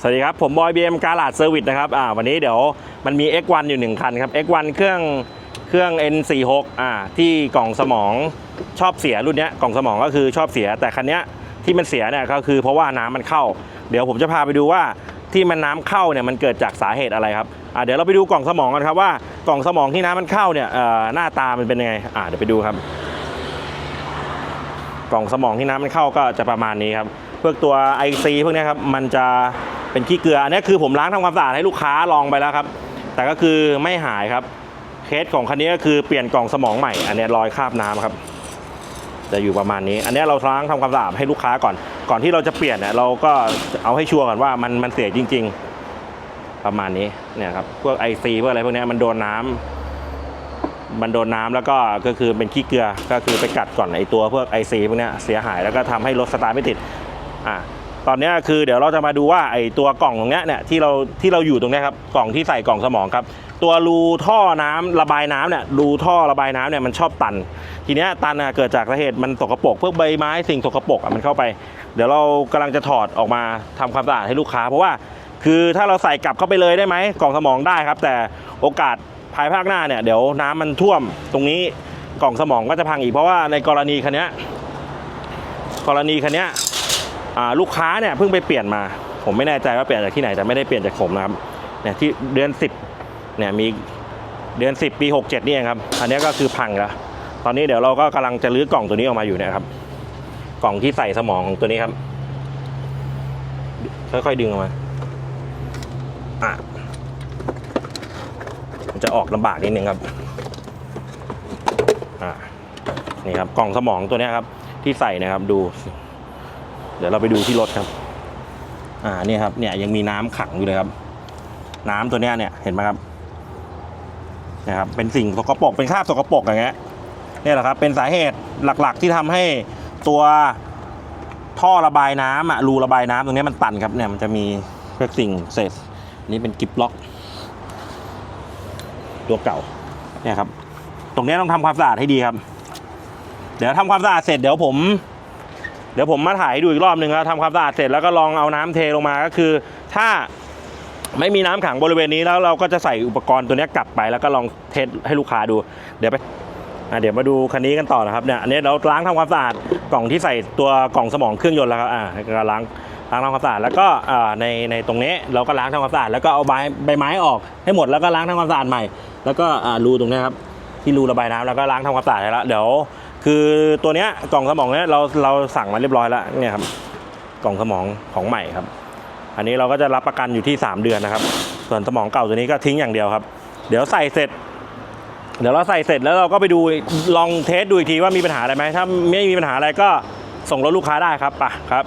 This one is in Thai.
สวัสดีครับ ผมบอยบีเอ็มการาดเซอร์วิสนะครับอ่าวันนี้เดี๋ยวมันมี X1 อยู่ 1 คันครับ X1 เครื่องเครื่อง N46 อ่าที่กล่องสมองชอบเสียรุ่นนี้กล่องสมองก็คือชอบเสีย แต่คันนี้ที่มันเสียเนี่ยก็คือเพราะว่าน้ำมันเข้า เดี๋ยวผมจะพาไปดูว่าที่มันน้ำเข้าเนี่ยมันเกิดจากสาเหตุอะไรครับอ่าเดี๋ยวเราไปดูกล่องสมองกันครับว่ากล่องสมองที่น้ำมันเข้าเนี่ยเอ่อหน้าตามันเป็นยังไงอ่าเดี๋ยวไปดูครับ กล่องสมองที่น้ำมันเข้าก็จะประมาณนี้ครับพวกตัว IC พวกนี้ครับมันจะ เป็นขี้เกลืออันนี้คือผมล้างทำความสะอาดให้ลูกค้าลองไปแล้วครับ แต่ก็คือไม่หายครับ เคสของคันนี้ก็คือเปลี่ยนกล่องสมองใหม่ อันนี้รอยคราบน้ำครับ จะอยู่ประมาณนี้ อันนี้เราล้างทำความสะอาดให้ลูกค้าก่อน ก่อนที่เราจะเปลี่ยนเนี่ยเราก็เอาให้ชัวร์ก่อนว่ามันมันเสียจริง ๆ ประมาณนี้ เนี่ยครับ พวก IC พวกอะไรพวกนี้มันโดนน้ำมันโดนน้ำแล้วก็ก็คือเป็นขี้เกลือ ก็คือไปกัดก่อนไอตัวพวกไอซีพวกนี้เสียหายแล้วก็ทำให้รถสตาร์ทไม่ติด อะ ตอนนี้คือเดี๋ยวเราจะมาดูว่าไอตัวกล่องตรงนี้เนี่ยที่เราที่เราอยู่ตรงนี้ครับกล่องที่ใส่กล่องสมองครับ ตัวรูท่อน้ำระบายน้ำเนี่ยรูท่อระบายน้ำเนี่ยมันชอบตัน ทีเนี้ยตันอะเกิดจากสาเหตุมันสกปรกพวกใบไม้สิ่งสกปรกอะมันเข้าไป เดี๋ยวเรากำลังจะถอดออกมาทำความสะอาดให้ลูกค้า เพราะว่าคือถ้าเราใส่กลับเข้าไปเลยได้ไหมกล่องสมองได้ครับ แต่โอกาสภายภาคหน้าเนี่ยเดี๋ยวน้ำมันท่วมตรงนี้กล่องสมองก็จะพังอีกเพราะว่าในกรณีคันเนี้ยกรณีคันเนี้ย ลูกค้าเนี่ยเพิ่งไปเปลี่ยนมา ผมไม่แน่ใจว่าเปลี่ยนจากที่ไหนแต่ไม่ได้เปลี่ยนจากผมนะครับเนี่ยที่เดือน 10เนี่ยมีเดือน 10 ปี 67นี่เองครับอันนี้ก็คือพังแล้วตอนนี้เดี๋ยวเราก็กำลังจะรื้อกล่องตัวนี้ออกมาอยู่เนี่ยครับ กล่องที่ใส่สมองของตัวนี้ครับ ค่อยๆดึงออกมาอะมันจะออกลำบากนิดนึงครับอ่านี่ครับกล่องสมองตัวนี้ครับ ที่ใส่นะครับดู เดี๋ยวเราไปดูที่รถครับ อ่าเนี่ยครับ เนี่ยยังมีน้ำขังอยู่เลยครับ น้ำตัวเนี้ยเนี่ยเห็นไหมครับนะครับ เป็นสิ่งสกปรกเป็นคราบสกปรกอย่างเงี้ยเนี่ยแหละครับ เป็นสาเหตุหลักๆที่ทำให้ตัวท่อระบายน้ำอะรูระบายน้ำตรงนี้มันตันครับเนี่ยมันจะมีพวกสิ่งเศษนี่เป็นกิบล็อก ตัวเก่าเนี่ยครับ ตรงนี้ต้องทำความสะอาดให้ดีครับ เดี๋ยวทำความสะอาดเสร็จเดี๋ยวผม ดี๋ยวผมมาถ่ายให้ดูอีกรอบหนึ่งแล้วทำความสะอาดเสร็จแล้วก็ลองเอาน้ำเทลงมาก็คือ ถ้าไม่มีน้ำขังบริเวณนี้แล้วเราก็จะใส่อุปกรณ์ตัวนี้กลับไป แล้วก็ลองเทสให้ลูกค้าดู เดี๋ยวไปอะเดี๋ยวมาดูคันนี้กันต่อนะครับเนี่ยอันนี้เราล้างทำความสะอาดกล่องที่ใส่ตัวกล่องสมองเครื่องยนต์แล้วครับอ่าก็ล้างล้างทำความสะอาดแล้วก็อ่าในในตรงนี้เราก็ล้างทำความสะอาดแล้วก็เอาใบใบไม้ออกให้หมดแล้วก็ล้างทำความสะอาดใหม่ แล้วก็อ่ารูตรงนี้ครับที่รูระบายน้ำแล้วก็ล้างทำความสะอาดให้แล้วเดี๋ยว คือตัวเนี้ยกล่องสมองเนี้ยเราเราสั่งมาเรียบร้อยแล้วเนี่ยครับกล่องสมองของใหม่ครับ อันนี้เราก็จะรับประกันอยู่ที่ 3 เดือนนะครับ ส่วนสมองเก่าตัวนี้ก็ทิ้งอย่างเดียวครับ เดี๋ยวใส่เสร็จ เดี๋ยวเราใส่เสร็จแล้วเราก็ไปดูลองเทสดูอีกทีว่ามีปัญหาอะไรไหมถ้าไม่มีปัญหาอะไรก็ส่งรถลูกค้าได้ครับไปะครับ